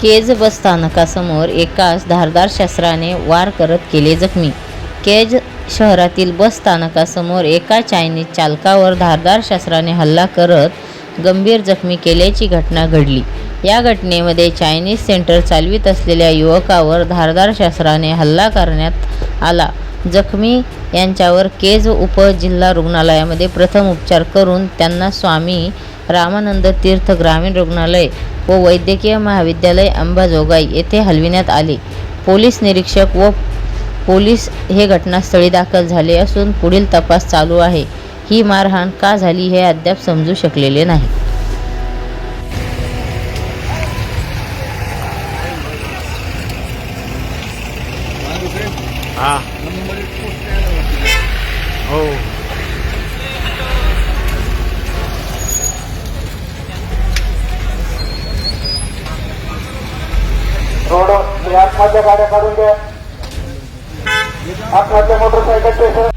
केज बस स्थानकासमोर एकास धारदार शस्त्राने वार करत केले जखमी. केज शहरातील बस स्थानकासमोर एका चायनीज चालकावर धारदार शस्त्राने हल्ला करत गंभीर जखमी केल्याची घटना घडली. या घटनेमध्ये चायनीज सेंटर चालवित असलेल्या युवकावर धारदार शस्त्राने हल्ला करण्यात आला. जखमी यांच्यावर केज उपजिल्हा रुग्णालयामध्ये प्रथम उपचार करून त्यांना स्वामी रामानंद तीर्थ ग्रामीण रुग्णालय व वैद्यकीय महाविद्यालय अंबाजोगाई येथे हलविण्यात आले. पोलीस निरीक्षक व पोलीस हे घटनास्थळी दाखल झाले असून पुढील तपास चालू आहे. ही मारहाण का झाली हे अद्याप समजू शकलेले नाही. हा. हो. हो आत्महत्या गाड्या काढून द्या आत्महत्या मोटरसायकल